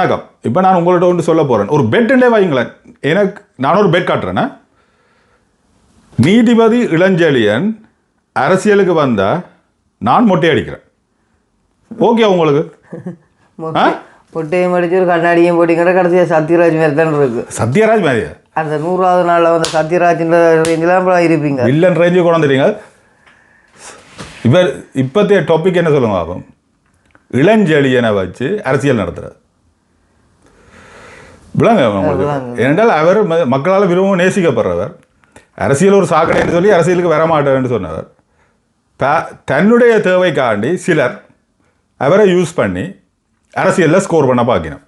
வணக்கம் இப்போ நான் உங்கள்ட்ட ஒன்று சொல்ல போகிறேன் ஒரு பெட்டுண்டே வைங்களேன் எனக்கு நான் ஒரு பெட் காட்டுறேன்னா நீதிபதி இளஞ்செழியன் அரசியலுக்கு வந்தா நான் மொட்டை அடிக்கிறேன். ஓகே உங்களுக்கு? ஆ? பொட்டையும் அடிச்சு ஒரு கண்ணாடியும் போட்டிங்கிற கடைசியாக சத்யராஜ் மாதிரி தான் இருக்கு. சத்யராஜ் மாதிரியா? அந்த நூறாவது நாளில் வந்து சத்யராஜின் ரேஞ்செலாம் இருப்பீங்க. வில்லன் ரேஞ்சு கொண்டு வந்துட்டீங்க. இப்போ இப்போத்தைய டாபிக் என்ன சொல்லுங்க பாப்போம்? இளஞ்செழியனை வச்சு அரசியல் நடத்துறது விளங்க உங்களுக்கு. ஏனென்றால் அவர் மக்களால் விரும்பவும் நேசிக்கப்படுறவர். அரசியல் ஒரு சாக்கடைன்னு சொல்லி அரசியலுக்கு வர மாட்டேன்னு சொன்னவர் தன்னுடைய தேவைக்காண்டி சிலர் அவரை யூஸ் பண்ணி அரசியலில் ஸ்கோர் பண்ண பார்க்கணும்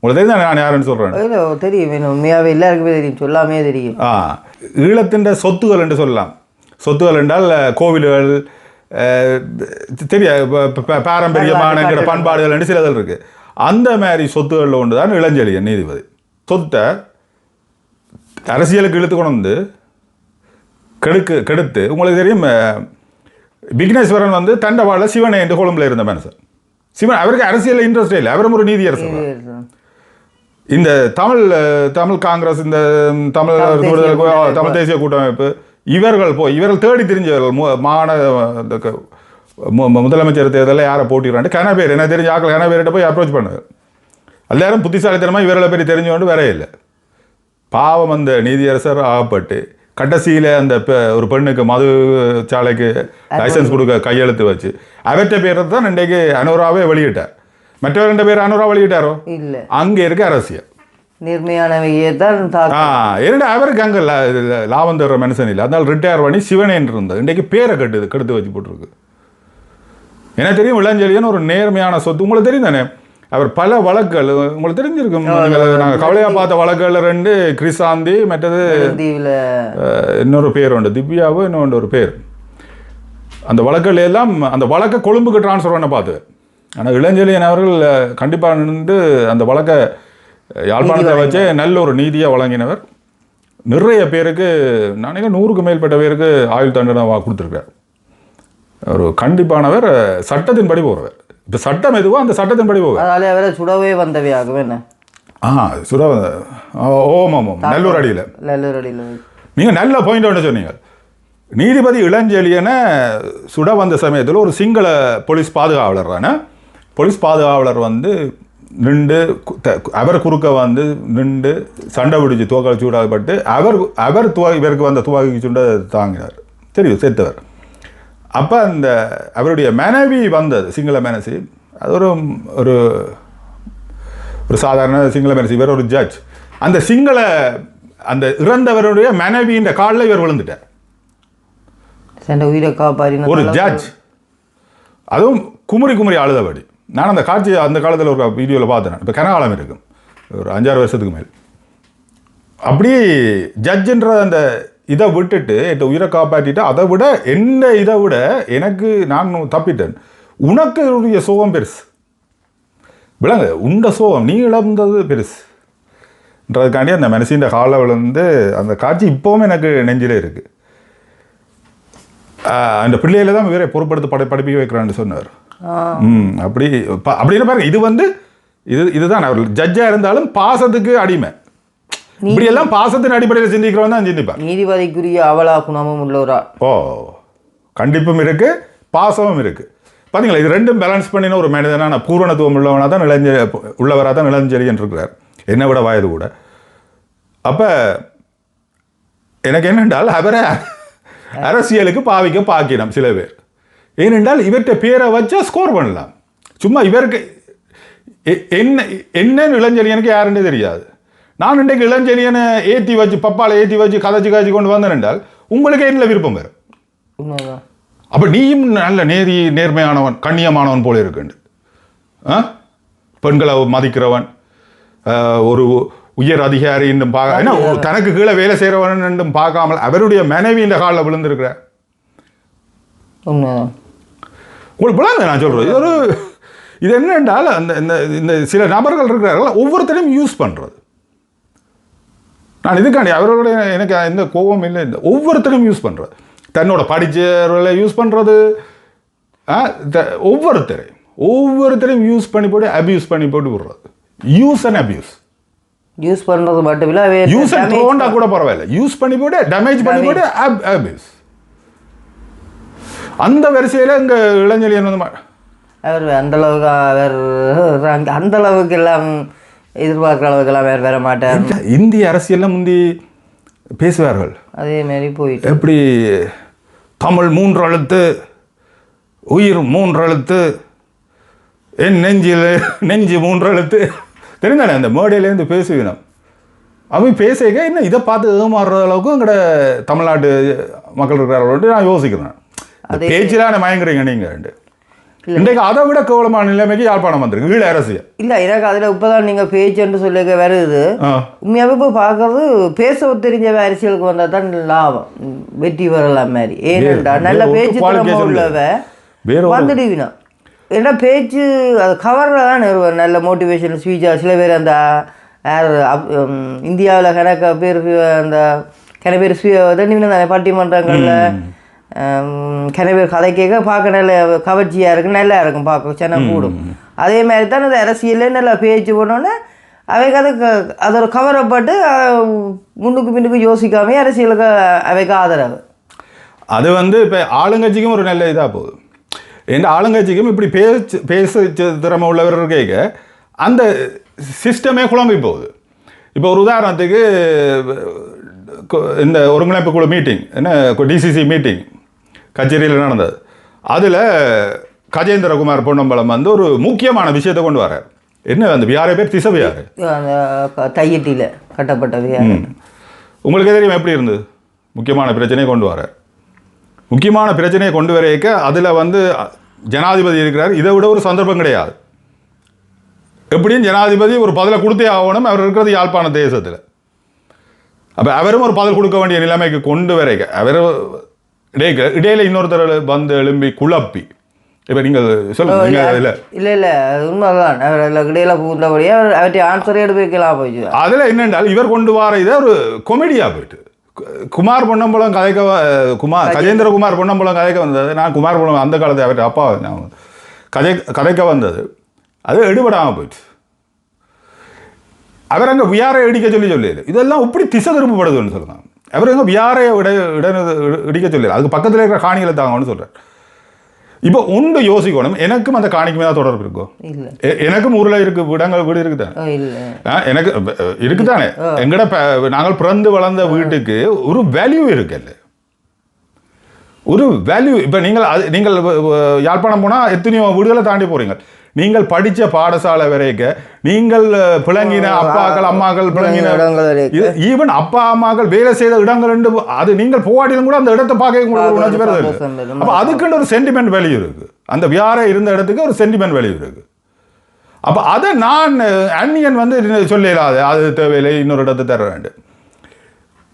உங்களுக்கு தெரியும் நான் யாருன்னு சொல்கிறேன் தெரியும் உண்மையாகவே எல்லாருக்குமே தெரியும். சொல்லாமே தெரியும். ஆ ஈழத்தின் சொத்துகள் என்று சொல்லலாம். சொத்துகள் என்றால் கோவில்கள் தெரிய ப- ப- பாரம்பரியமானங்கிற பண்பாடுகள் என்று சிலதல் இருக்கு. அந்த மாதிரி சொத்துகளில் ஒன்று தான் இளஞ்செழியன் நீதிபதி சொத்தை அரசியலுக்கு இழுத்து கொண்டு வந்து கெடுக்கு கெடுத்து உங்களுக்கு தெரியும் விக்னேஸ்வரன் வந்து தண்டவாள சிவனை என்று கொழும்புல இருந்த மனுஷன் சிவன் அவருக்கு அரசியல் இன்ட்ரெஸ்டே இல்லை அவரும் ஒரு நீதியரசர். இந்த தமிழ் தமிழ் காங்கிரஸ் இந்த தமிழ் தமிழ் தேசிய கூட்டமைப்பு. இவர்கள் போய் இவர்கள் தேடி தெரிஞ்சவர்கள் மு- முதலமைச்சர் தேர்தலில் யாரை போட்டிடுறாண்டு கன பேர் என்ன தெரிஞ்ச ஆக்கள் கன பேர்கிட்ட போய் அப்ரோச் பண்ணுவார் எல்லாரும் புத்திசாலித்தனமாக இவர்களை பற்றி தெரிஞ்சவொண்டு வேற இல்லை. பாவம் அந்த நீதியரசர் ஆகப்பட்டு கடைசியில் அந்த ஒரு பெண்ணுக்கு மது சாலைக்கு லைசன்ஸ் கொடுக்க கையெழுத்து வச்சு அவற்றை பேரை தான் இன்றைக்கு அனுராவே வெளியிட்டார். மற்றவர் ரெண்டு பேர் அனுரா வெளியிட்டாரோ? இல்லை. அங்கே இருக்க அரசியல். நேர்மையானவையே தான் ஆ தாக்கம் இரண்டு அவருக்கு அங்கே லாபம் தர்ற மனுஷன் இல்லை. அதனால ரிட்டையர் பண்ணி சிவனேன் இருந்தது. இன்றைக்கு பேரை கட்டுது கெடுத்து வச்சு போட்டிருக்கு. எனக்கு தெரியும்? இளஞ்செழியன் ஒரு நேர்மையான சொத்து. உங்களுக்கு தெரியும் தானே? அவர் பல வழக்குகள் உங்களுக்கு தெரிஞ்சிருக்கும். நாங்கள் கவலையாக பார்த்த வழக்குகள் ரெண்டு கிரிசாந்தி மற்றது இன்னொரு பேர் உண்டு. திவ்யாவோ இன்னொன்று ஒரு பேர். அந்த வழக்குகள் எல்லாம் அந்த வழக்கை கொழும்புக்கு ட்ரான்ஸ்ஃபர் பண்ண பார்த்து ஆனால் இளஞ்செழியன் அவர்கள் கண்டிப்பாக நின்று அந்த வழக்கை யாழ்ப்பாணத்தை வச்சே நல்ல ஒரு நீதியை வழங்கினவர். நிறைய பேருக்கு நானே நூறுக்கு மேற்பட்ட பேருக்கு ஆயுள் தண்டனை கொடுத்திருக்கார். ஒரு கண்டிப்பானவர் அஹ், சட்டத்தின்படி போகிறவர் இப்போ சட்டம் எதுவோ அந்த சட்டத்தின்படி போவார். அதனால அவரை சுடவே வந்தவையாகும் என்ன? ஆ சுர ஓம் ஓம் நல்லூர் அடியில். நல்லூர் அடியில் நீங்கள் நல்ல பாயிண்ட் ஒன்று சொன்னீங்க. நீதிபதி இளஞ்செழியனை சுட வந்த சமயத்தில் ஒரு சிங்கள போலீஸ் பாதுகாவலர் தானே? போலீஸ் பாதுகாவலர் வந்து நின்று அவர் குறுக்க வந்து நின்று சண்டை பிடிச்சி துவக்கல் சூடாகப்பட்டு அவர் அவர் துவா இவருக்கு வந்த துவாக்கி சுண்ட தாங்கினார். தெரியும் செத்தவர். அப்போ அந்த அவருடைய மனைவி வந்தது சிங்கள மனசி. அது ஒரு ஒரு ஒரு சாதாரண சிங்கள மனசி இவர் ஒரு ஜட்ஜ் அந்த சிங்கள அந்த இறந்தவருடைய மனைவியின் காலில் இவர் விழுந்துட்டார். ஒரு ஜட்ஜ் அதுவும் குமுறி குமுறி அழுதபடி. நான் அந்த காட்சி அந்த காலத்தில் ஒரு வீடியோவில் பார்த்தேன். இப்போ கனகாலம் இருக்கும். ஒரு அஞ்சாறு வருஷத்துக்கு மேல். அப்படி ஜட்ஜுன்ற அந்த இதை விட்டுட்டு என் உயிரை காப்பாற்றிட்டு அதை விட என்ன இதை விட எனக்கு நான் தப்பிட்டேன் உனக்கு உரிய சோகம் பெருசு. விளங்க உண்ட சோகம் நீ இழந்தது பெருசுன்றதுக்காண்டி அந்த மனசின் காலை விழுந்து அந்த காட்சி இப்போவும் எனக்கு நெஞ்சிலே இருக்கு. ஆஹ் அந்த பிள்ளையில தான் இவரை பொறுப்படுத்த பட படிப்பிக்க வைக்கிறான்னு சொன்னார். ம் அப்படி அப்படின்னு பாருங்க இது வந்து இது இதுதான் அவர் ஜட்ஜா இருந்தாலும் பாசத்துக்கு அடிமை. இப்படியெல்லாம் பாசத்தின் அடிப்படையில் சிந்திக்கிறவன் தான் சிந்திப்பார். நீதிபதிக்குரிய அவலா குணமும் உள்ளவரா? ஓ கண்டிப்பும் இருக்கு பாசமும் இருக்கு. பாத்தீங்களா இது ரெண்டும் பேலன்ஸ் பண்ணின ஒரு மனிதனான பூரணத்துவம் உள்ளவனாக தான் இளஞ்ச உள்ளவராக தான் இளஞ்செழியன் இருக்கிறார் என்னை விட வயது கூட. அப்போ எனக்கு என்னென்றால் அவரை அரசியலுக்கு பாவிக்க பாக்கினம் சில பேர். ஏனென்றால் இவர்கிட்ட பேரை வச்சா ஸ்கோர் பண்ணலாம். சும்மா இவருக்கு என்ன என்ன இளஞ்செழியனுக்கு யாருன்னு தெரியாது. நான் இன்றைக்கு இளஞ்செழியனை ஏற்றி வச்சு பப்பாலை ஏற்றி வச்சு கதைச்சு காய்ச்சி கொண்டு வந்தேன் என்றால் உங்களுக்கு என்ன விருப்பம் வரும் உண்மைதான். அப்போ நீயும் நல்ல நேரி நேர்மையானவன் கண்ணியமானவன் போல இருக்குண்டு ஆ? பெண்களை மதிக்கிறவன் ஒரு உயர் அதிகாரின்னு பார்க்க ஏன்னா ஒரு தனக்கு கீழே வேலை செய்கிறவன் பார்க்காமல் அவருடைய மனைவி இந்த காலில் விழுந்திருக்கிற. உங்களுக்கு புலங்க நான் சொல்கிறது இது ஒரு இது என்னென்றால் அந்த இந்த இந்த சில நபர்கள் இருக்கிறார்கள் ஒவ்வொருத்தரையும் யூஸ் பண்ணுறது நான் இதுக்காண்டி அவர்களுடைய எனக்கு எந்த கோபம் இல்லை. இந்த ஒவ்வொருத்தரையும் யூஸ் பண்ணுறது தன்னோட படித்தவர்களை யூஸ் பண்ணுறது ஒவ்வொருத்தரையும் ஒவ்வொருத்தரையும் யூஸ் பண்ணி போட்டு அபியூஸ் பண்ணி போட்டு விடுறது. யூஸ் அண்ட் அபியூஸ் யூஸ் பண்ணுறது மட்டும் இல்லை யூஸ் அண்ட் த்ரோண்டா கூட பரவாயில்ல. யூஸ் பண்ணி போட்டு டேமேஜ் பண்ணி போட்டு அபியூஸ் அந்த வரிசையில இங்க இளைஞலியன் வந்து அவர் அந்த அளவுக்கு அவர் rank- அந்த அளவுக்கு எல்லாம் எதிர்பார்க்குற அளவுக்கு எல்லாம் வேறு வர மாட்டார். இந்த இந்திய அரசியல்ல முந்தி பேசுவார்கள். அதே மாதிரி போயிட்டு. எப்படி தமிழ் மூன்று எழுத்து உயிர் மூன்று எழுத்து என் நெஞ்சில் நெஞ்சு மூன்று எழுத்து தெரிந்தானே அந்த மேடையிலேருந்து பேசுவினோம் அவன் பேசிக்க என்ன இதை பார்த்து ஏமாறுற அளவுக்கு எங்கட தமிழ்நாட்டு மக்கள் இருக்கிறார்கள் நான் யோசிக்கிறேன். பேச்சிலான மயங்குறீங்க நீங்கள் இன்றைக்கு அதை விட கேவலமான நிலைமைக்கு யாழ்ப்பாணம் வந்திருக்கு ஈழ அரசியல். இல்லை எனக்கு அதில் இப்போ தான் நீங்கள் பேச்சுன்னு சொல்லிக்க வருது. உண்மையாகவே இப்போ பார்க்கறது பேச தெரிஞ்ச அரசியலுக்கு வந்தால் தான் லாபம். வெற்றி பெறலாம் மாதிரி. ஏனென்றா நல்ல பேச்சு திறமை உள்ளவ வந்துடுவினா. ஏன்னா பேச்சு அது கவரில் தான் நிறுவனம் நல்ல மோட்டிவேஷன் ஸ்பீச்சாக சில பேர் அந்த இந்தியாவில் கணக்க பேர் அந்த கன பேர் தானே பட்டிமன்றங்களில் கன பேர் கதை கேட்க பார்க்க நல்ல கவர்ச்சியாக இருக்கும் நல்லா இருக்கும் பார்க்க சென்னை கூடும். அதே மாதிரி தான் அந்த அரசியலே நல்லா பேச்சு போனோன்னே அவைக்கு அது க- அதோட கவரப்பட்டு முன்னுக்கு பின்னுக்கு யோசிக்காமே அரசியலுக்கு அவைக்கு ஆதரவு. அது வந்து இப்போ ஆளுங்கட்சிக்கும் ஒரு நல்ல இதாக போகுது. எந்த ஆளுங்கட்சிக்கும் இப்படி பேச்சு பேச திறமை உள்ளவர் கேட்க அந்த சிஸ்டமே குழம்பி போகுது. இப்போ ஒரு உதாரணத்துக்கு இந்த ஒருங்கிணைப்பு குழு மீட்டிங் என்ன டிசிசி மீட்டிங் கச்சேரியில் நடந்தது. அதில் கஜேந்திரகுமார் பொன்னம்பலம் வந்து ஒரு முக்கியமான விஷயத்தை கொண்டு வரார் என்ன அந்த வியாரை பேர் அந்த க- தையட்டியில் கட்டப்பட்ட வியாழன் உங்களுக்கு தெரியும் எப்படி இருந்தது? முக்கியமான பிரச்சனையை கொண்டு வரார் முக்கியமான பிரச்சனையை கொண்டு வரைக்க அதில் வந்து ஜனாதிபதி இருக்கிறார். இதை விட ஒரு சந்தர்ப்பம் கிடையாது. எப்படியும் ஜனாதிபதி ஒரு பதிலை கொடுத்தே ஆகணும். அவர் இருக்கிறது யாழ்ப்பாண தேசத்தில். அப்போ அவரும் ஒரு பதில் கொடுக்க வேண்டிய நிலைமைக்கு கொண்டு வரைக்க அவர் இடையில இடையில இன்னொருத்தர் வந்து எழும்பி குழப்பி. இப்போ நீங்கள் சொல்லுங்க நீங்கள் இல்லை இல்லை உண்மைதான். அவர் அதில் இடையில பூந்தபடியே அவர் அவற்றை ஆன்சரே எடுத்து வைக்கலாம் போயிடுச்சு அதில் என்னென்றால் இவர் கொண்டு வர இதை ஒரு கொமெடியாக போயிட்டு. குமார் பொன்னம்பலம் கதைக்க குமார் கஜேந்திர குமார் பொன்னம்பலம் கதைக்க வந்தது. நான் குமார் பொன்னம் அந்த காலத்து அவர் அப்பா நான் கதை கதைக்க வந்தது. அது எடுபடாமல் போயிட்டு அவர் அங்கே வியாரை இடிக்க சொல்லி சொல்லியது. இதெல்லாம் இப்படி திசை திரும்பப்படுதுன்னு சொல்லுங்க. அவர் அங்கே வியாரையை இட இட இடிக்க சொல்லி அதுக்கு பக்கத்தில் இருக்கிற காணிகளை தாங்கன்னு சொல்கிறார் இப்போ ஒன்று யோசிக்கணும். எனக்கும் அந்த காணிக்கு மேலே தொடர்பு இருக்கும் எனக்கும் ஊரில் இருக்கு இடங்கள் வீடு இருக்குதான் எனக்கு இருக்குதானே? எங்கட நாங்கள் பிறந்து வளர்ந்த வீட்டுக்கு ஒரு வேல்யூ இருக்குல்ல ஒரு வேல்யூ இப்போ நீங்கள் அது நீங்கள் யாழ்ப்பாணம் போனால் எத்தனையோ வீடுகளை தாண்டி போறீங்க. நீங்கள் படித்த பாடசாலை வரைக்க நீங்கள் பிளங்கின அப்பாக்கள் அம்மாக்கள் பிளங்கின இடங்கள். ஈவன் அப்பா அம்மாக்கள் வேலை செய்த இடங்கள் ரெண்டு அது நீங்கள் போவாட்டிலும் கூட அந்த இடத்தை பார்க்க ஒரு உணர்ச்சி வரும். அப்போ அதுக்குன்னு ஒரு சென்டிமெண்ட் வேல்யூ இருக்கு. அந்த வியாரை இருந்த இடத்துக்கு ஒரு சென்டிமெண்ட் வேல்யூ இருக்கு. அப்போ அதை நான் அந்நியன் வந்து சொல்லலாது அது தேவையில்லை இன்னொரு இடத்தை தர்றேன்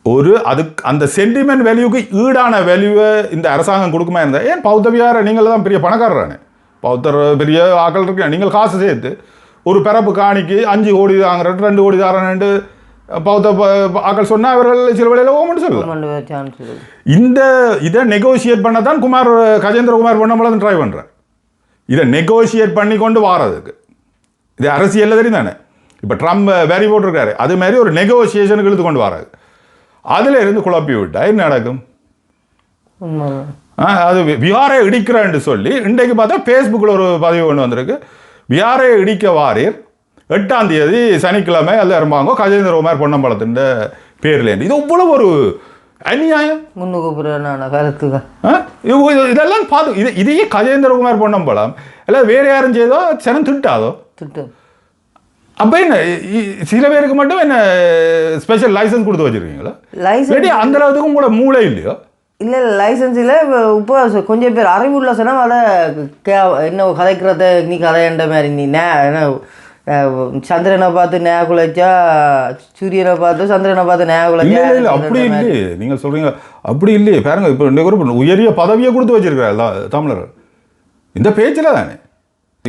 ஒரு அதுக்கு அந்த சென்டிமெண்ட் வேல்யூக்கு ஈடான வேல்யூவை இந்த அரசாங்கம் கொடுக்குமா இருந்தா ஏன் பௌத்த வியார நீங்கள் தான் பெரிய பணக்காரரானே? பௌத்தர் பெரிய ஆக்கள் இருக்கு நீங்கள் காசு சேர்த்து ஒரு பிறப்பு காணிக்கு அஞ்சு கோடி தாங்கிறட்டு ரெண்டு கோடி தாரேன்ட்டு பௌத்த ஆக்கள் சொன்னால் அவர்கள் சில வேலையில் ஓமன்னு சொல்லலாம் இந்த இதை நெகோசியேட் பண்ண தான் குமார் கஜேந்திரகுமார் பொன்னம்பலம் ட்ரை பண்ணுறேன் இதை நெகோசியேட் பண்ணி கொண்டு வாரதுக்கு. இது அரசியலில் தெரியும் தானே இப்போ ட்ரம்ப் வேரி போட்டிருக்காரு. அது மாதிரி ஒரு நெகோசியேஷனுக்கு இழுத்து கொண்டு வராது. அதில் இருந்து குழப்பி விட்டா என்ன நடக்கும்? அது வி- விகாரை இடிக்கிறேன்னு சொல்லி இன்றைக்கு பார்த்தா ஃபேஸ்புக்கில் ஒரு பதிவு ஒன்று வந்திருக்கு. விகாரை இடிக்க வாரீர். எட்டாம் தேதி சனிக்கிழமை எல்லாம் இருப்பாங்க கஜேந்திரகுமார் பொன்னம்பலத்தின் பேர்லேருந்து இது இவ்வளவு ஒரு அநியாயம்? இது- இது- இதெல்லாம் பார்த்து இது இதையே கஜேந்திரகுமார் பொன்னம்பலம் இல்லை வேற யாரும் செய்தோ சனம் திட்டாதோ? திட்டம். அப்போ என்ன சில பேருக்கு மட்டும் என்ன ஸ்பெஷல் லைசன்ஸ் கொடுத்து வச்சிருக்கீங்களா? லைசன்ஸ் அந்த அளவுக்கு உங்களோட மூளை இல்லையோ? இல்லை இல்லை லைசன்ஸ் இல்லை. இப்போ கொஞ்சம் பேர் அறிவுள்ள சொன்னால் அதை கே என்ன கதைக்கிறத நீ கதைன்ற மாதிரி. நீ நே சந்திரனை பார்த்து நே குலைச்சா சூரியனை பார்த்து சந்திரனை பார்த்து நே இல்ல குலைச்சா இல்ல அப்படி இல்லையே. நீங்க சொல்றீங்க அப்படி இல்லையே. பாருங்க இப்போ உயரிய பதவியை கொடுத்து வச்சிருக்கிறார் எல்லா- தமிழர். இந்த பேச்சில் தானே.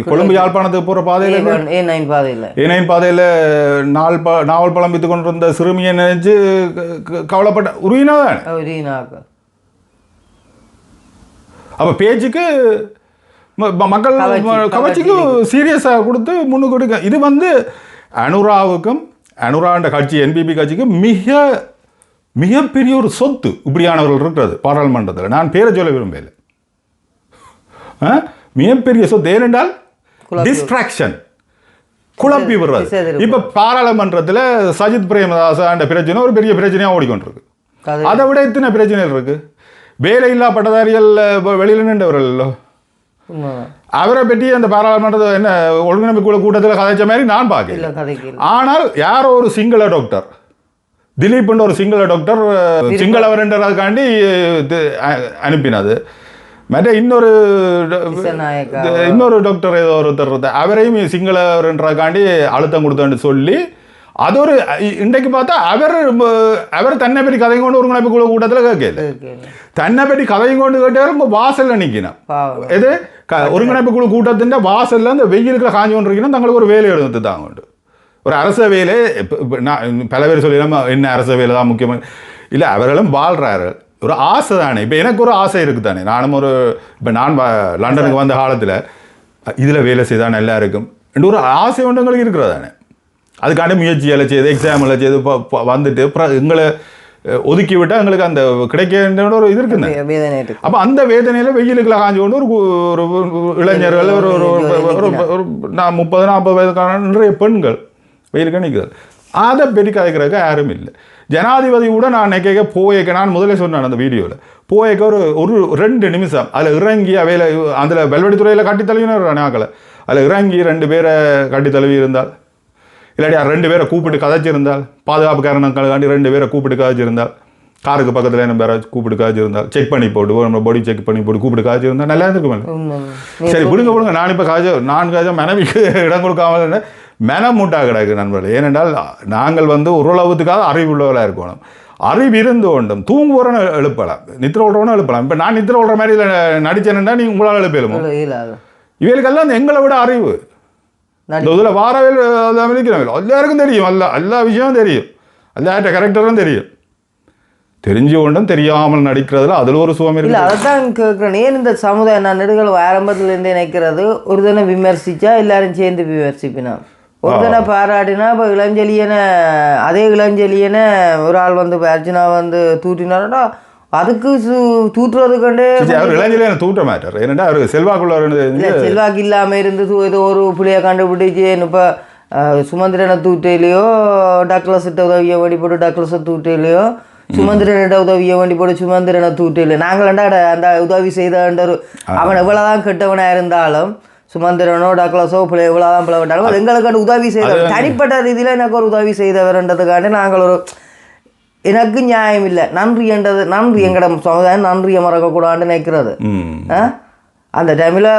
கொழும்பு யாழ்ப்பாணத்துக்கு போற பாதையில ஏ நைன் பாதையில்? நாள் ப நாவல் பழம் வித்து கொண்டிருந்த சிறுமியை நினைச்சு கவலைப்பட்ட உருவினா தானே? அப்ப பேச்சுக்கு மக்கள் கவர்ச்சி, கவர்ச்சிக்கு சீரியஸாக கொடுத்து முன்னுக்கு கொடுக்க இது வந்து அனுராவுக்கும் அனுராண்ட கட்சி என்பிபி கட்சிக்கும் மிக மிகப்பெரிய ஒரு சொத்து இப்படியானவர்கள் இருக்கிறது பாராளுமன்றத்தில். நான் பேரை சொல்ல விரும்பல? மிகப்பெரிய சொத்து. ஏனென்றால் டிஸ்ட்ராக்ஷன் குழப்பி விடுறது. இப்ப பாராளுமன்றத்தில் சஜித் பிரேமதாசாண்ட பிரச்சனை ஒரு பெரிய பிரச்சனையா ஓடிக்கொண்டிருக்கு. அதை விட இத்தனை பிரச்சனைகள் இருக்கு. வேலையில்லா பட்டதாரிகள் வெளியில நின்றவர்கள் அவரை பற்றி அந்த பாராளுமன்ற என்ன ஒழுங்கமைப்பு குழு கூட்டத்தில் கதைச்ச மாதிரி நான் இல்லை. ஆனால் யாரோ ஒரு சிங்கள டாக்டர் திலீப்ன்ற ஒரு சிங்கள டாக்டர் சிங்களவர்ன்றதுக்காண்டி அனுப்பினது. மற்ற இன்னொரு இன்னொரு டாக்டர் ஏதோ ஒருத்தர். அவரையும் சிங்களவர்ன்றதுக்காண்டி அழுத்தம் கொடுத்தோன்னு சொல்லி அது ஒரு இன்றைக்கு பார்த்தா அவர் அவர் தன்னை பற்றி கதையும் கொண்டு ஒருங்கிணைப்பு குழு கூட்டத்தில் கேட்கல. தன்னை பற்றி கதையும் கொண்டு கேட்டவர் உங்க வாசல்ல நிக்கணும். பாவம். இது க- ஒருங்கிணைப்பு குழு கூட்டத்தின் வாசல்ல அந்த வெயிலுக்குள்ள காஞ்சி கொண்டிருக்கணும் தங்களுக்கு ஒரு வேலை எடுத்து தாங்க உண்டு. ஒரு அரச வேலை நான் பல பேர் சொல்லலாம் என்ன அரச வேலை தான் முக்கியமாக இல்லை அவர்களும் வாழ்றாரு ஒரு ஆசை தானே இப்போ எனக்கு ஒரு ஆசை இருக்குது தானே நானும் ஒரு இப்போ நான் லண்டனுக்கு வந்த காலத்தில் இதில் வேலை செய்தால் நல்லா இருக்கும். ஒரு ஆசை ஒன்று எங்களுக்கு இருக்கிறது தானே அதுக்காண்டி முயற்சிகளை செய்து எக்ஸாமில் செய்து வந்துட்டு எங்களை ஒதுக்கி விட்டால் எங்களுக்கு அந்த கிடைக்க ஒரு இது இருக்குன்னு. வே- வேதனை இருக்கு. அப்போ அந்த வேதனையில வெயிலுக்குள்ள காஞ்சி கொண்டு ஒரு ஒரு இளைஞர்கள் ஒரு- ஒரு ஒரு நான் முப்பது நாற்பது வயதுக்கான நிறைய பெண்கள் வெயிலுக்கு நிற்கிறது அதை பெரிய கதைக்கிறதுக்கு யாரும் இல்லை. ஜனாதிபதி கூட நான் நினைக்க போயக்க நான் முதல்ல சொன்னேன் அந்த வீடியோவில் போயக்க ஒரு ஒரு ரெண்டு நிமிஷம். அதில் இறங்கி அவையில் அதில் வெல்வெடித்துறையில் கட்டி தழுவினர் நாக்களை அதில் இறங்கி ரெண்டு பேரை கட்டி தழுவி இருந்தால் இல்லாட்டி ரெண்டு பேரை கூப்பிட்டு கதைச்சிருந்தால் பாதுகாப்பு காரணங்களுக்காண்டி ரெண்டு பேரை கூப்பிட்டு கதைச்சிருந்தால் காருக்கு பக்கத்தில் என்ன பேரை கூப்பிட்டு கதைச்சிருந்தால் செக் பண்ணி போட்டு நம்ம பாடி செக் பண்ணி போட்டு கூப்பிட்டு கதைச்சிருந்தா நல்லா இருந்திருக்குமே. சரி விடுங்க விடுங்க நான் இப்போ காஜ நான் காஜ மனைவிக்கு இடம் கொடுக்காம இருந்தேன். மனம் மூட்டா கிடக்கு நண்பர்களே. ஏனென்றால் நாங்கள் வந்து ஓரளவுக்காக அறிவுள்ளவர்களாக இருக்கணும். அறிவு இருந்து கொண்டும் தூங்குவோரன்னு எழுப்பலாம். நித்திர விடுறவனும் எழுப்பலாம். இப்போ நான் நித்திர விடுற மாதிரி நடிச்சேன்னா நீ உங்களால் எழுப்பலுமோ. இவர்களுக்கெல்லாம் எங்களை விட அறிவு. இந்த இதில் வாரவேல் அமெரிக்கிறவங்க எல்லாருக்கும் தெரியும். எல்லா எல்லா விஷயமும் தெரியும். எல்லார்ட்ட கரெக்டரும் தெரியும். தெரிஞ்சு கொண்டும் தெரியாமல் நடிக்கிறதுல அதில் ஒரு சுகம் இல்ல அதைத்தான் கேட்குறேன். ஏன் இந்த சமுதாயம் நான் நெடுகள் ஆரம்பத்துல இருந்தே நினைக்கிறது? ஒரு தினை விமர்சிச்சா எல்லாரும் சேர்ந்து விமர்சிப்பினா? ஒரு தினை பாராட்டினா இப்போ இளஞ்செலியனை அதே இளஞ்செலியனை ஒரு ஆள் வந்து இப்ப அர்ஜுனா வந்து தூட்டினாரா அதுக்கு சரி, அவர் எனக்கு தூட்ட மாட்டார். ஏன்னா அவர் செல்வாக்குள்ள செல்வாக்கு இல்லாம இருந்து ஏதோ ஒரு புள்ளைய கண்டுபிடிச்சு இப்போ சுமந்திரனை தூட்டையிலையோ டக்ளஸ்கிட்ட உதவிய வேண்டி போட்டு டக்ளஸை தூட்டையிலையோ சுமந்திரனிட்ட உதவிய வேண்டி போட்டு சுமந்திரனை தூட்டையில நாங்களாண்டா அட- அந்த உதவி செய்த ஒரு அவன் எவ்வளவுதான் கெட்டவனா இருந்தாலும் சுமந்திரனோ டக்ளஸோ பிள்ளை எவ்வளவுதான் பிளவிட்டாலும் எங்களுக்கு அந்த உதவி செய்தவர் தனிப்பட்ட ரீதியில எனக்கு ஒரு உதவி செய்தவர்ன்றதுக்காண்டி நாங்கள் ஒரு எனக்கு நியாயம் இல்லை. நன்றி என்றது நன்றி எங்கட சமுதாயம் நன்றியை மறக்கக்கூடாதுன்னு நினைக்கிறது? அந்த டைமில்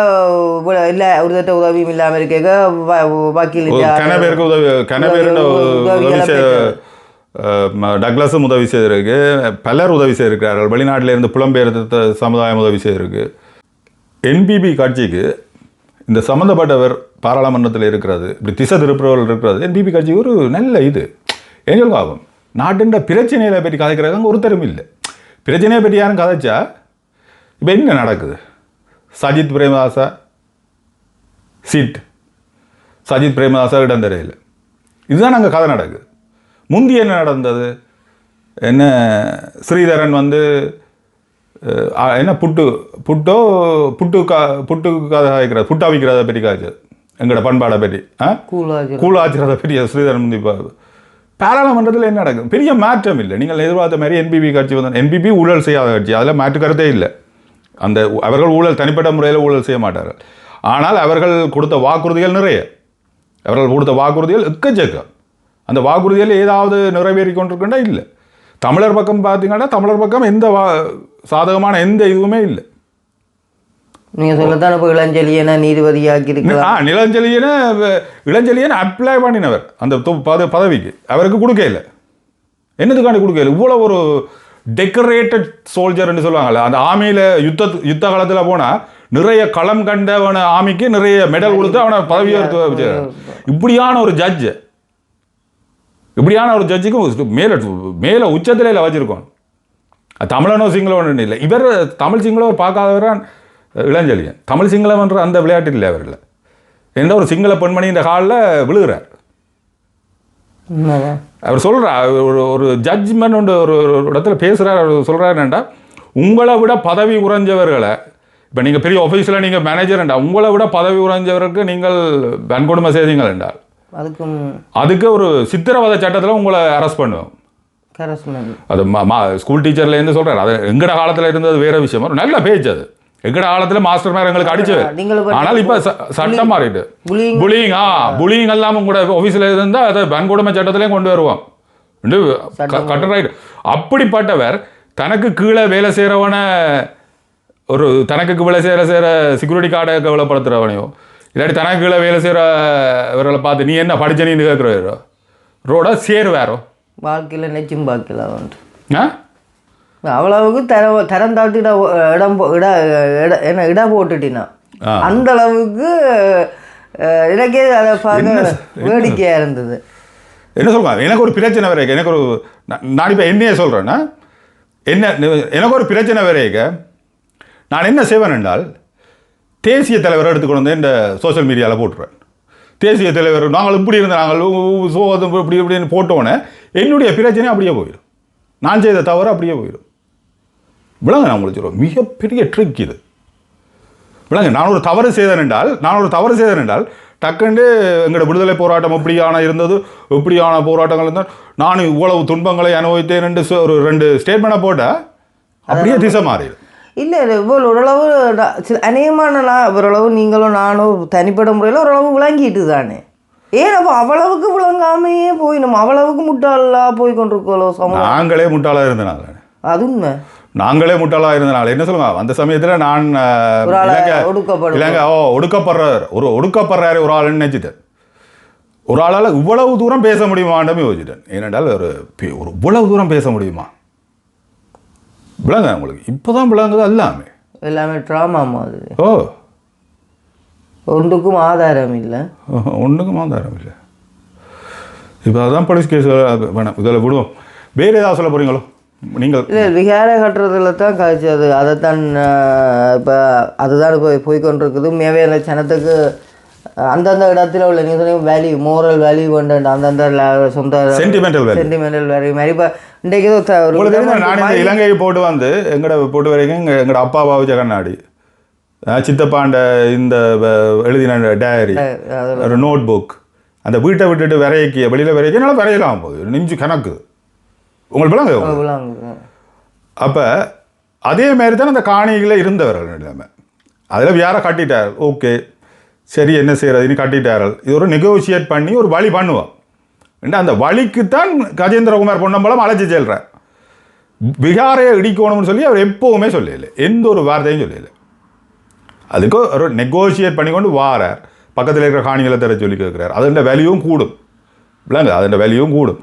இல்லை ஒரு தட்ட உதவியும் இல்லாமல் இருக்க. வக்கீல் டக்ளஸும் உதவி செய்திருக்கு. பலர் உதவி செய்திருக்கிறார்கள். வெளிநாட்டில இருந்து புலம்பெயர்ந்த சமுதாயம் உதவி செய்திருக்கு. என்பிபி கட்சிக்கு இந்த சம்மந்தப்பட்டவர் பாராளுமன்றத்தில் இருக்கிறது இப்படி திசை திருப்புறவர்கள் இருக்கிறது என்பிபி கட்சி ஒரு நல்ல இது. ஏஞ்சல் ஆகும்? நாட்டின்ற பிரச்சனைகளை பற்றி கதைக்கிறாங்க ஒருத்தரும் இல்லை. பிரச்சனையை பற்றி யாரும் கதைச்சா? இப்போ என்ன நடக்குது? சஜித் பிரேமதாசா சீட் சஜித் பிரேமதாசா இடம் தெரியல. இதுதான் அங்கே கதை நடக்குது. முந்தி என்ன நடந்தது? என்ன ஸ்ரீதரன் வந்து என்ன புட்டு புட்டோ புட்டு கா புட்டு கதை வைக்கிறது புட்டா வைக்கிறத பற்றி காய்ச்சது எங்களோட பண்பாடை பற்றி ஆ? கூலாஜி கூழாச்சிரத பெரிய ஸ்ரீதரன் முந்தி பாராளுமன்றத்தில் என்ன நடக்கும் பெரிய மாற்றம் இல்லை. நீங்கள் எதிர்பார்த்த மாதிரி என்பிபி கட்சி வந்து என்பிபி ஊழல் செய்யாத கட்சி. அதில் மாற்று கருத்தே இல்லை. அந்த அவர்கள் ஊழல் தனிப்பட்ட முறையில் ஊழல் செய்ய மாட்டார்கள். ஆனால் அவர்கள் கொடுத்த வாக்குறுதிகள் நிறைய. அவர்கள் கொடுத்த வாக்குறுதிகள் எக்கச்சக்கம். அந்த வாக்குறுதிகள் ஏதாவது நிறைவேறி கொண்டிருக்கின்றா? இல்லை. தமிழர் பக்கம் பார்த்தீங்கன்னா தமிழர் பக்கம் எந்த சாதகமான எந்த இதுவுமே இல்லை. நீங்கள் சொல்லத்தான் இப்போ இளஞ்செலியனை நீதிபதியாக்கி ஆ நிலஞ்சலியனை இளஞ்சலியனை அப்ளை பண்ணினவர் அந்த பத பதவிக்கு. அவருக்கு கொடுக்கல என்னதுக்காண்டி கொடுக்கல இவ்வளோ ஒரு டெக்கரேட்டட் சோல்ஜர்னு சொல்லுவாங்கல்ல அந்த ஆர்மியில் யுத்த யுத்த காலத்தில் போனால் நிறைய களம் கண்டவன ஆமிக்கு நிறைய மெடல் கொடுத்து அவனை பதவி உயர்த்த. இப்படியான ஒரு ஜட்ஜு இப்படியான ஒரு ஜட்ஜுக்கும் மேலே மேலே உச்சத்திலே இல்லை வச்சுருக்கோம் தமிழனோ சிங்களவனோ இல்லை. இவர் தமிழ் சிங்களவர் பார்க்காதவரான் இளஞ்செழியன். தமிழ் சிங்களவன்ற அந்த விளையாட்டு இல்லை அவரில் எந்த ஒரு சிங்கள பெண்மணி இந்த காலில் விழுகிறார். அவர் சொல்கிறார் ஒரு ஒரு ஜட்ஜ்மெண்ட் ஒரு ஒரு இடத்துல பேசுகிறார் அவர் சொல்கிறார் என்னண்டா உங்களை விட பதவி குறைஞ்சவர்களை இப்போ நீங்கள் பெரிய ஆஃபீஸில் நீங்கள் மேனேஜர்ண்டா உங்களை விட பதவி குறைஞ்சவருக்கு நீங்கள் வன்கொடுமை செய்தீங்கள் என்றால் அதுக்கும் அதுக்கு ஒரு சித்திரவதை சட்டத்தில் உங்களை அரெஸ்ட் பண்ணுவோம் அது ஸ்கூல் டீச்சர்லேருந்து சொல்கிறார் அது எங்கட காலத்தில் இருந்தது வேற விஷயம். நல்ல பேச்சு அது. எங்கட காலத்தில் மாஸ்டர் மேலே எங்களுக்கு இப்ப- ஆனால் இப்போ சட்டம் மாறிட்டு. புலிங் ஆ புலிங் எல்லாம் கூட ஆஃபீஸில் இருந்தால் அதை வன்கொடுமை சட்டத்திலையும் கொண்டு வருவோம் கட்டராயிட்டு அப்படிப்பட்டவர் தனக்கு கீழே வேலை செய்கிறவனை ஒரு தனக்கு கீழே செய்கிற செய்கிற செக்யூரிட்டி கார்டை கவலைப்படுத்துகிறவனையோ இல்லாட்டி தனக்கு கீழே வேலை செய்கிறவர்களை பார்த்து நீ என்ன படிச்சனின்னு கேட்குறவரோ ரோட சேருவாரோ? வாழ்க்கையில் நெச்சும் பாக்கில் ஒன்று ஆ? அவ்வளவுக்கு தர தரம் தாழ்த்திட இடம் போ- இட இட என்ன இட போட்டுட்டினா. அந்த அளவுக்கு எனக்கே அதை பார்க்க வேடிக்கையாக இருந்தது. என்ன சொல்லுவாங்க எனக்கு ஒரு பிரச்சனை வரைக்க எனக்கு ஒரு நான் நான் இப்போ என்னையே சொல்கிறேன்னா என்ன எனக்கு ஒரு பிரச்சனை வரைக்க நான் என்ன செய்வேன் என்றால் தேசிய தலைவரை எடுத்துக்கொண்டு வந்து இந்த சோஷியல் மீடியாவில் போட்டுருவேன். தேசிய தலைவர் நாங்கள் இப்படி இருந்த நாங்கள் சோதம் இப்படி இப்படின்னு போட்டோன்னே என்னுடைய பிரச்சனை அப்படியே போயிடும். நான் செய்த தவறு அப்படியே போயிடும். விளங்க நான் உங்களுக்கு மிகப்பெரிய ட்ரிக் இது. விளங்க நான் ஒரு தவறு செய்தேன் என்றால் நான் ஒரு தவறு செய்தேன் என்றால் டக்குண்டு எங்களோட விடுதலை போராட்டம் எப்படியான இருந்தது எப்படியான போராட்டங்கள் இருந்தால் நான் இவ்வளவு துன்பங்களை அனுபவித்தேன் ரெண்டு ஒரு ரெண்டு ஸ்டேட்மெண்ட்டை போட்டால் அப்படியே திசை மாறிடும். இல்லை இவ்வளோ ஓரளவு சில அநேகமான நான் ஓரளவு நீங்களும் நானும் தனிப்பட்ட முறையில் ஓரளவு விளங்கிட்டு தானே. ஏன் அப்போ அவ்வளவுக்கு விளங்காமையே போய் நம்ம அவ்வளவுக்கு முட்டாளா போய் கொண்டிருக்கோம் நாங்களே முட்டாளாக இருந்தனால. அது உண்மை. நாங்களே முட்டாளாக இருந்தனால. என்ன சொல்லுங்க? அந்த சமயத்தில் நான். இலங்கை ஓ ஒடுக்கப்படுறார். ஒரு ஒடுக்கப்படுறாரு ஒரு ஆளுன்னு நினச்சிட்டேன். ஒரு ஆளால் இவ்வளவு தூரம் பேச முடியுமான்னு யோசிச்சிட்டேன். ஏனென்றால் ஒரு ஒரு இவ்வளவு தூரம் பேச முடியுமா? விளங்க உங்களுக்கு. இப்போதான் விளங்குது எல்லாமே. எல்லாமே ட்ராமா மாதிரி ஓ. ஒன்றுக்கும் ஆதாரம் இல்லை. ஒன்றுக்கும் ஆதாரம் இல்லை. இப்போ அதான் போலீஸ் கேஸ் வேணாம் இதில் விடுவோம். வேறு ஏதாவது சொல்ல போகிறீங்களோ நீங்கள் இல்லை விகார கட்டுறதுல தான் காய்ச்சது அதைத்தான் இப்போ அதுதான் இப்போ போய் கொண்டிருக்குது மேவே அந்த சனத்துக்கு அந்தந்த இடத்துல உள்ள நீங்கள் சொன்னீங்க வேல்யூ மோரல் வேல்யூ கொண்டு அந்தந்த சொந்த Sentimental value. சென்டிமெண்டல் வேல்யூ மாதிரி. இப்போ இன்றைக்கு ஒரு நான் இந்த இலங்கையை போட்டு வந்து எங்கட போட்டு வரைக்கும் எங்க எங்கட அப்பா கண்ணாடி. அஹ் சித்தப்பாண்ட இந்த எழுதின டயரி ஒரு நோட் புக் அந்த வீட்டை விட்டுட்டு விரைக்க வெளியில் விரைக்க என்னால் விரையலாம் போகுது நெஞ்சு கணக்கு. உங்களுக்கு விளங்க. அப்போ அதே மாதிரி தான் அந்த காணியில் இருந்தவர்கள் நிலைமை. அதில் யாரை கட்டிட்டார். ஓகே. சரி என்ன செய்கிறதுன்னு இனி கட்டிட்டார்கள். இது ஒரு நெகோசியேட் பண்ணி ஒரு வழி பண்ணுவோம். அந்த வழிக்குத்தான் கஜேந்திரகுமார் பொன்னம்பலம் அழைச்சி செல்கிறார் பீகாரை இடிக்கணும்னு சொல்லி அவர் எப்போவுமே சொல்லல. எந்த ஒரு வார்த்தையும் சொல்லல. அதுக்கு ஒரு நெகோசியேட் பண்ணி கொண்டு வாரார். பக்கத்தில் இருக்கிற காணிகளை தர சொல்லி கேட்குறாரு. அதோட வேல்யூவும் கூடும். இல்லைங்க அதோட வேல்யூவும் கூடும்.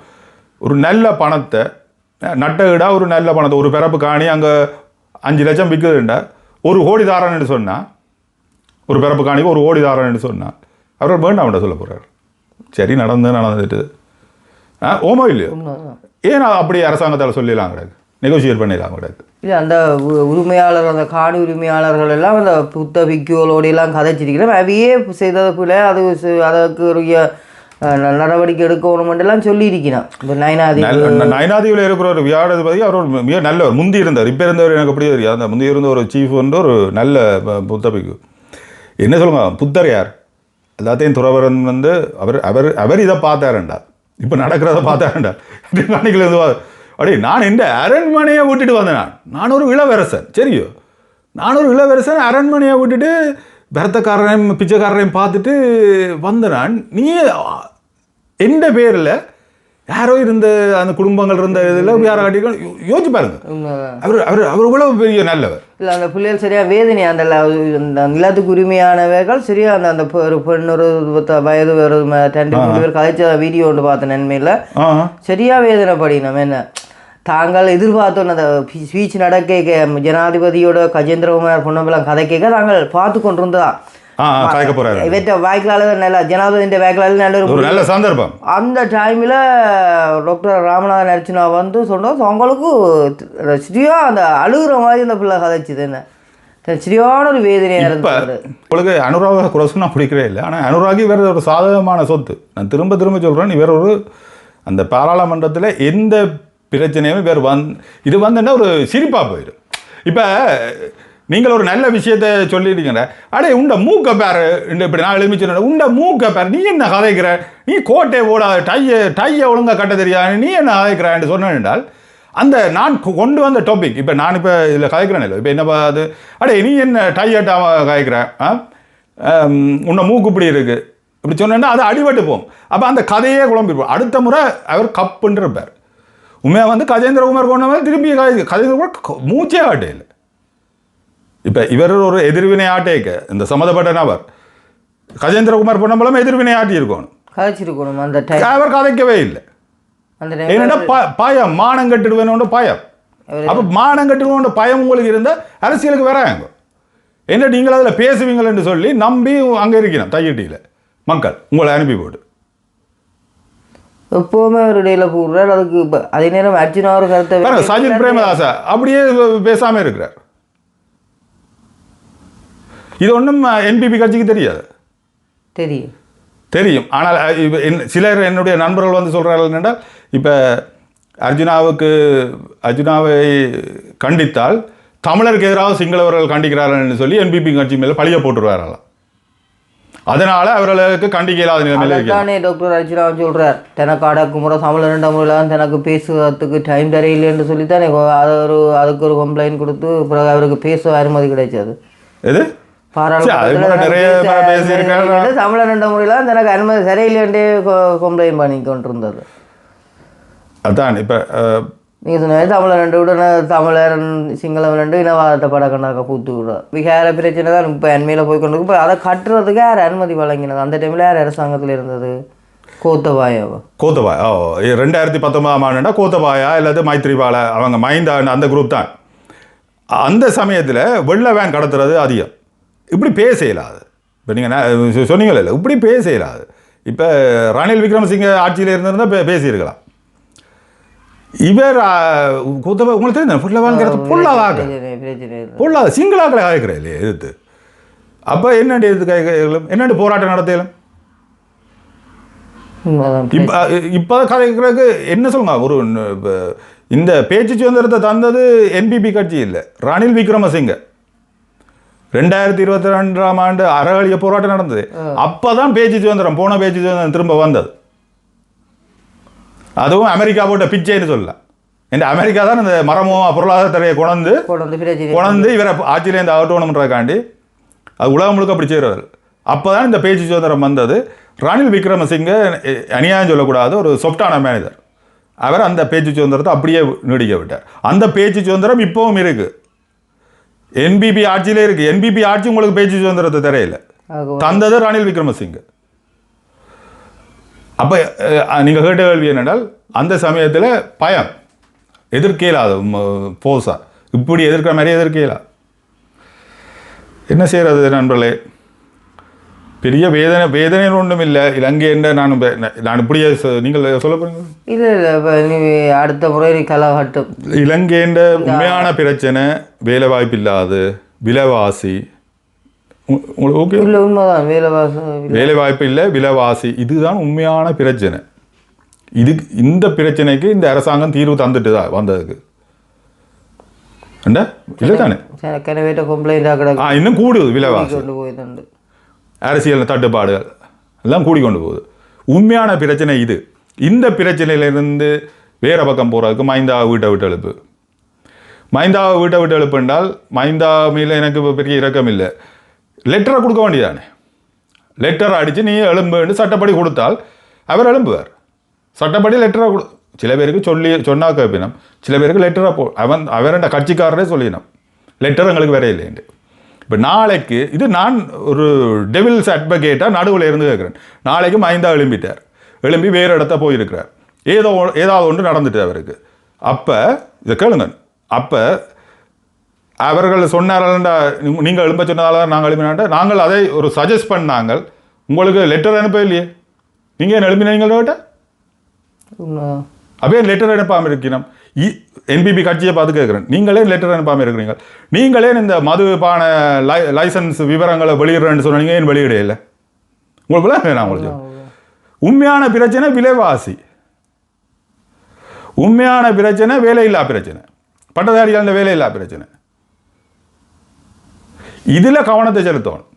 ஒரு நல்ல பணத்தை அஹ், நட்ட ஒரு நல்ல பணத்தை ஒரு பிறப்பு காணி அங்கே அஞ்சு லட்சம் விற்குதுண்டா ஒரு கோடி தாரன்னு சொன்னால் ஒரு பிறப்பு காணிக்கு ஒரு கோடி தாரன்னு சொன்னால் அவர் வேண்டாம்டா சொல்ல போகிறார் சரி நடந்து நடந்துட்டு. ஆ ஓமோ இல்லையோ. ஏன் அப்படி அரசாங்கத்தால் சொல்லிடலாம் கிடையாது நெகோசியேட் பண்ணிடலாம் கிடையாது இல்லை அந்த உரிமையாளர் அந்த காணி உரிமையாளர்கள் எல்லாம் அந்த புத்த பிக்குகளோட எல்லாம் கதைச்சிருக்கிறோம். அவையே செய்தது போல அது அதற்கு நடவடிக்கை எடுக்கணும் எல்லாம் சொல்லியிருக்கிறான் இப்போ நயனாதி நல்ல நயனாதிவில் இருக்கிற ஒரு வியாழபதி அவர் ஒரு மிக நல்லவர் முந்தி இருந்தார் இப்போ இருந்தவர் எனக்கு அப்படியே தெரியாது அந்த முந்தி இருந்த ஒரு சீஃப் வந்து ஒரு நல்ல ப- புத்தபிக்கு. என்ன சொல்லுங்க? புத்தர் யார்? எல்லாத்தையும் துறவரன் வந்து அவர் அவர் அவர் இதை பார்த்தாருண்டா. இப்போ நடக்கிறத பார்த்தாருண்டா. காணிக்கல இருந்து அடே நான் இந்த அரண்மனையை விட்டுட்டு வந்தேன் நான். நான் ஒரு இளவரசன் சரியோ? நான் ஒரு இளவரசன் அரண்மனையை விட்டுட்டு பரத்தக்காரரையும் பிச்சைக்காரரையும் பார்த்துட்டு வந்த நான். நீ எந்த பேரில்? யாரோ இருந்த அந்த குடும்பங்கள் இருந்த இதில் யாரோ காட்டிகள் யோசிச்சு பாருங்க. அவர் அவர் அவர் இவ்வளவு பெரிய நல்லவர். அந்த பிள்ளைகள் சரியா வேதனை அந்த நிலத்துக்கு உரிமையானவர்கள் சரியா அந்த அந்த ஒரு பெண் ஒரு வயது ஒரு ரெண்டு மூணு பேர் கதைச்ச வீடியோ ஒன்று பார்த்த நன்மையில் ஆ. சரியா வேதனைப்படி நம்ம என்ன? தாங்கள் எதிர்பார்த்தோம் அந்த ஸ்பீச் நடக்க ஜனாதிபதியோட கஜேந்திரகுமார் பொன்னம்பலம் கதை கேட்க நாங்கள் பார்த்து கொண்டிருந்ததா? போறாரு இவற்ற வாய்க்கலால் நல்ல ஜனாதிபதி வாய்க்கலால் நல்ல ஒரு ஒரு நல்ல சந்தர்ப்பம் அந்த டைமில் டாக்டர் ராமநாதன் அர்ச்சனா வந்து சொன்னோம் அவங்களுக்கு சரியா அந்த அழுகுற மாதிரி அந்த பிள்ளை கதைச்சுது என்ன சரியான ஒரு வேதனையாக இருந்தது உங்களுக்கு அனுராக குரசு நான் பிடிக்கிறே இல்லை ஆனால் அனுராகி வேற ஒரு சாதகமான சொத்து நான் திரும்ப திரும்ப சொல்றேன் இவர் ஒரு அந்த பாராளுமன்றத்தில் எந்த பிரச்சனையுமே வேறு வந் இது வந்துன்னா ஒரு சிரிப்பாக போயிடும் இப்போ நீங்கள் ஒரு நல்ல விஷயத்த சொல்லியிருக்கிற அடே உண்ட மூக்க பேர் இப்படி நான் எழுமிச்சிருந்த உண்ட மூக்க பேர் நீ என்ன கதைக்கிற? நீ கோட்டை ஓடாத டையை டையை ஒழுங்கா கட்ட தெரியாது நீ என்ன கதைக்கிறான்னு சொன்னேன் என்றால் அந்த நான் கொ- கொண்டு வந்த டாபிக் இப்போ நான் இப்போ இதில் கதைக்கிறேன் இல்லை இப்போ என்ன அது? அடே நீ என்ன டையட்டாக கதைக்கிறேன் ஆ? உன்னை மூக்கு இப்படி இருக்குது இப்படி சொன்னேன்னா அது அடிபட்டு போகும். அப்போ அந்த கதையே குழம்பிருப்போம் அடுத்த முறை அவர் கப்புன்ற பேர் உண்மையாக வந்து கஜேந்திரகுமார் கொண்டவங்க திரும்பி கதை- கஜேந்திரகுமார் க- மூச்சே ஆட்டே இல்லை. இப்போ இவர் ஒரு எதிர்வினை ஆட்டேக்க இந்த சம்மந்தப்பட்ட நபர். கஜேந்திரகுமார் பொன்னம்பலம் எதிர்வினை ஆட்டி இருக்கணும் கதைச்சிருக்கணும் அந்த டைம் அவர் கதைக்கவே இல்லை. ப- பயம். மானம் கட்டுடுவேனோட பயம். அப்போ மானம் கட்டுடுவோன்ற பயம் உங்களுக்கு இருந்தால் அரசியலுக்கு வராங்க. என்ன நீங்கள் அதில் பேசுவீங்களன்னு சொல்லி நம்பி அங்கே இருக்கணும் தையட்டியில். மக்கள் உங்களை அனுப்பி போட்டு. எப்போவுமே அவர் இடையில கூடுறார். அதுக்கு அதே நேரம் அர்ஜுனா ஒரு கருத்தை சஜித் பிரேமதாசா அப்படியே பேசாம இருக்கிறார். இது ஒன்றும் என்பிபி கட்சிக்கு தெரியாது. தெரியும். தெரியும். ஆனால் அஹ், இப்ப என்- சிலர் என்னுடைய நண்பர்கள் வந்து சொல்கிறார்கள் என்னென்றால் இப்போ அர்ஜுனாவுக்கு அர்ஜுனாவை கண்டித்தால் தமிழருக்கு எதிராக சிங்களவர்கள் கண்டிக்கிறார்கள் சொல்லி என்பிபி கட்சி மேலே பழிய போட்டுருவார்களாம் அதனால அவர்களுக்கு கண்டிக்க இல்லாத நிலைமையில அதைத்தானே டாக்டர் அர்ஜுனா சொல்றார். தனக்கு அடக்குமுறை தமிழ் ரெண்டு முறையெல்லாம் தனக்கு பேசுவதற்கு டைம் தரையில்லைன்னு சொல்லித்தானே அது ஒரு அதுக்கு ஒரு கம்ப்ளைண்ட் கொடுத்து பிறகு அவருக்கு பேச அனுமதி கிடைச்சது. எது? சரி, அது கூட நிறைய பேர் பேசியிருக்காங்க. தமிழ் ரெண்டு முறையெல்லாம் தனக்கு அனுமதி சரியில்லைன்றே கம்ப்ளைண்ட் பண்ணி கொண்டிருந்தது. அதான் இப்போ நீங்கள் சொன்ன தமிழர் ரெண்டு விட தமிழர் சிங்களம் ரெண்டு இனவாதத்தை படக்கண்டாக்க பூத்து விட விகார பிரச்சனை தான் இப்போ அண்மையில் போய் கொண்டு இப்போ அதை கட்டுறதுக்கு யார் அனுமதி வழங்கினது? அந்த டைமில் யார் அரசாங்கத்தில் இருந்தது? கோத்தபாயாவா கோத்தபாய்? ஓ ரெண்டாயிரத்தி பத்தொன்பதாம் ஆண்டுனா கோத்தபாயா இல்லாத மைத்ரிபால? அவங்க மைந்தா அந்த குரூப் தான். அந்த சமயத்தில் வெள்ள வேன் கடத்துறது அதிகம். இப்படி பேச இயலாது. இப்போ நீங்கள் சொன்னீங்களே இல்லை இப்படி பேச இயலாது. இப்போ ரணில் விக்ரமசிங்க ஆட்சியில் இருந்திருந்தா பே பேசியிருக்கலாம். இவர் ஆ, கோத்தபாய் உங்களுக்கு தெரியும் வேன்கிறது பொல்லாதாக பொல்லாத சிங்களாக்களை காய்க்கிறேன் இல்லையே எதிர்த்து. அப்போ என்னண்டு எதிர்த்து காய்க்கலாம் என்னண்டு போராட்டம் நடத்தலாம். இப்போ இப்போ கதைக்கிறதுக்கு என்ன சொல்லுங்க? ஒரு இந்த பேச்சு சுதந்திரத்தை தந்தது என்பிபி கட்சி இல்லை. ரணில் விக்ரமசிங்க. ரெண்டாயிரத்தி இருபத்தி ரெண்டாம் ஆண்டு அறவழிய போராட்டம் நடந்தது. அப்பதான் பேச்சு சுதந்திரம் போன பேச்சு சுதந்திரம் திரும்ப வந்தது. அதுவும் அமெரிக்கா போட்ட பிச்சைன்னு சொல்லலாம் இந்த அமெரிக்கா தான் இந்த மரமோ பொருளாதார தடையை கொண்டு கொண்டு இவரை ஆட்சியிலேருந்து ஆகட்டணுன்றக்காண்டி அது உலகம் முழுக்க அப்படி செய்கிறவர் அப்போ தான் இந்த பேச்சு சுதந்திரம் வந்தது. ரணில் விக்ரமசிங்க அநியாயம் சொல்லக்கூடாது ஒரு சொஃப்டான மேனேஜர். அவர் அந்த பேச்சு சுதந்திரத்தை அப்படியே நீடிக்க விட்டார். அந்த பேச்சு சுதந்திரம் இப்போவும் இருக்கு. என்பிபி ஆட்சியிலே இருக்கு. என்பிபி ஆட்சி உங்களுக்கு பேச்சு சுதந்திரத்தை தரையில தந்தது ரணில் விக்ரமசிங்க. அப்போ நீங்கள் கேட்ட கேள்வி என்னென்றால் அந்த சமயத்தில் பயம். எதிர்க்கலாது போஸா இப்படி எதிர்க்கிற மாதிரி எதிர்க்கலா என்ன செய்கிறது நண்பர்களே? பெரிய வேதனை வேதனை ஒன்றும் இல்லை இலங்கை என்ற நான் நான் இப்படியே நீங்கள் சொல்ல போறீங்க? இல்லை அடுத்த முறை கலகட்டும். இலங்கை என்ற உண்மையான பிரச்சனை வேலை வாய்ப்பு இல்லாது விலைவாசி உங்களுக்கு ஓகே? இல்லை உண்மைதான் வேலை வாசம் வேலை வாய்ப்பு இல்லை விலைவாசி. இதுதான் உண்மையான பிரச்சனை. இது இந்த பிரச்சனைக்கு இந்த அரசாங்கம் தீர்வு தந்துட்டு தான் வந்ததுக்கு. என்ன இல்லை தானே இன்னும் கூடுது விலைவாசி. அரசியல் தட்டுப்பாடுகள் எல்லாம் கூடிக்கொண்டு போகுது. உண்மையான பிரச்சனை இது. இந்த பிரச்சனையிலிருந்து வேறு பக்கம் போகிறதுக்கு மைந்தா வீட்டை விட்டு எழுப்பு. மைந்தாவை வீட்டை விட்டு எழுப்பு என்றால் மைந்தா மேல எனக்கு இப்போ பெரிய இறக்கம் இல்லை. லெட்டரை கொடுக்க வேண்டியதானே? லெட்டரை அடித்து நீ எழும்புன்னு சட்டப்படி கொடுத்தால் அவர் எழும்புவார். சட்டப்படி லெட்டரை கொடு. சில பேருக்கு சொல்லி சொன்னா கேட்பினம் சில பேருக்கு லெட்டரை போ அவன் அவரண்ட கட்சிக்காரரே சொல்லினோம். லெட்டர் எங்களுக்கு வேற இல்லைன்ட்டு இப்போ நாளைக்கு இது நான் ஒரு டெவில்ஸ் அட்வொகேட்டாக நடுவில் இருந்து கேட்குறேன் நாளைக்கு மைந்தா எழும்பிட்டார். எழும்பி வேறு இடத்த போயிருக்கிறார். ஏதோ ஏதாவது ஒன்று நடந்துட்டு அவருக்கு. அப்போ இதை கேளுங்க. அப்போ அவர்கள் சொன்னார்கள்டா நீங்கள் எழும்ப சொன்னதால தான் நாங்கள் எழுப்பினாண்டா நாங்கள் அதை ஒரு சஜஸ்ட் பண்ணாங்கள். உங்களுக்கு லெட்டர் அனுப்ப இல்லையே? நீங்கள் ஏன் எழுப்பினீங்களோ கேட்ட உண்மைதான் அப்படியே லெட்டர் அனுப்பாமல் இருக்கிறோம் என்பிபி கட்சியை பார்த்து கேட்குறேன். நீங்களே லெட்டர் அனுப்பாமல் இருக்கிறீங்க. நீங்களே இந்த மதுபான லை லைசன்ஸ் விவரங்களை வெளியிடுறேன்னு சொன்னீங்க ஏன் வெளியிட இல்லை? உங்களுக்கு வேணாம் உங்களுக்கு. உண்மையான பிரச்சனை விலைவாசி. உண்மையான பிரச்சனை வேலையில்லா பிரச்சனை. பட்டதாரிகள் வேலையில்லா பிரச்சனை. இதில் கவனத்தை செலுத்தணும்.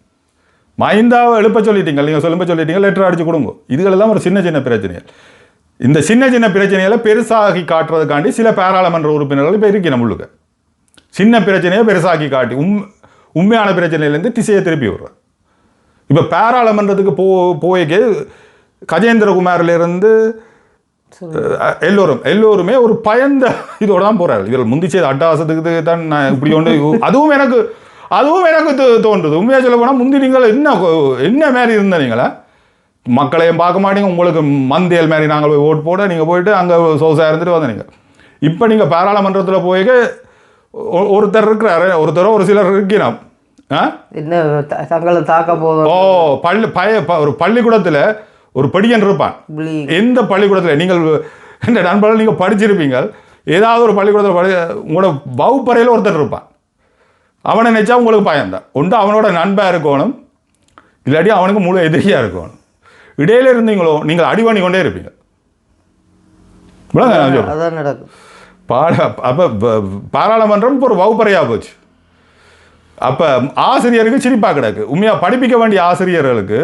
மைந்தாவை எழுப்ப சொல்லிட்டீங்க நீங்கள் சொல்லும்ப சொல்லிட்டீங்க லெட்டர் அடிச்சு கொடுங்க. இதுகளெல்லாம் ஒரு சின்ன சின்ன பிரச்சனைகள். இந்த சின்ன சின்ன பிரச்சனைகளை பெருசாகி காட்டுறதுக்காண்டி சில பாராளுமன்ற உறுப்பினர்கள் இப்போ இருக்கணும் உள்ளுக்க சின்ன பிரச்சனையை பெருசாக்கி காட்டி உம் உண்மையான பிரச்சனையிலேருந்து திசையை திருப்பி விடுற இப்போ பாராளுமன்றத்துக்கு போ போய்க்கு கஜேந்திரகுமாரிலிருந்து எல்லோரும் எல்லோருமே ஒரு பயந்த இதோட தான் போறாரு இவர்கள் முந்தி செய்த அட்டாசத்துக்கு தான் நான் இப்படி ஒன்று அதுவும் எனக்கு அதுவும் எனக்கு தோ- தோன்றுது. உண்மையாக சொல்ல போனால் முந்தி நீங்கள் என்ன என்ன மாதிரி இருந்த நீங்களா? மக்களையும் பார்க்க மாட்டீங்க உங்களுக்கு மந்தியல் மாதிரி நாங்கள் போய் ஓட்டு போட நீங்கள் போயிட்டு அங்கே சோசா இருந்துட்டு வந்தீங்க இப்போ நீங்கள் பாராளுமன்றத்தில் போய் ஒருத்தர் இருக்கிறாரு ஒருத்தரோ ஒரு சிலர் இருக்கிறோம் ஆ? என்ன த- தங்களை தாக்க போதும் ஓ பள்ளி பய ப- ஒரு பள்ளிக்கூடத்தில் ஒரு படியன் இருப்பான். எந்த பள்ளிக்கூடத்தில்? நீங்கள் என்ற நண்பர்கள் நீங்கள் படிச்சிருப்பீங்க. ஏதாவது ஒரு பள்ளிக்கூடத்தில் படி உங்களோட வகுப்பறையில் ஒருத்தர் இருப்பான். அவனை நினச்சா உங்களுக்கு பயம்தான். ஒன்று அவனோட நண்பாக இருக்கணும். இல்லாட்டி அவனுக்கு முழு எதிரியாக இருக்கணும். இடையில இருந்தீங்களோ நீங்கள் அடி கொண்டே இருப்பீங்க. அதான் நடக்கும். பாட அப்போ பாராளுமன்றம் ஒரு வகுப்பறையாக போச்சு. அப்போ ஆசிரியருக்கு சிரிப்பாக கிடக்கு. உண்மையாக படிப்பிக்க வேண்டிய ஆசிரியர்களுக்கு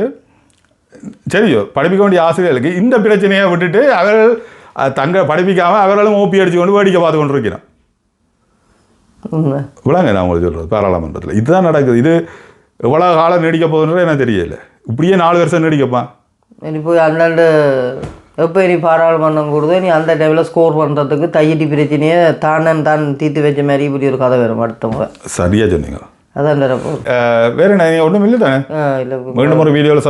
சரியோ படிப்பிக்க வேண்டிய ஆசிரியர்களுக்கு இந்த பிரச்சனையை விட்டுட்டு அவர்கள் தங்க படிப்பிக்காமல் அவர்களும் ஓப்பி அடிச்சு கொண்டு வேடிக்கை பார்த்து கொண்டு இருக்கிறான் இவ்வளோங்க நான் உங்களுக்கு சொல்கிறது பாராளுமன்றத்தில். இதுதான் நடக்குது. இது எவ்வளோ காலம் நீடிக்க போகுதுன்றது எனக்கு தெரியல. இப்படியே நாலு வருஷம் நீடிக்கப்பான் இனி போய் அந்தாண்டு எப்போ இனி பாராளுமன்றம் கொடுதோ நீ அந்த டைமில் ஸ்கோர் பண்ணுறதுக்கு தையட்டி பிரச்சனையை தானன் தான் தீர்த்து வச்ச மாதிரி இப்படி ஒரு கதை வரும் அடுத்த முறை சரியாக சொன்னீங்க. அதான் வேற ஒன்றும் இல்லை தானே இல்லை மீண்டும் ஒரு வீடியோவில்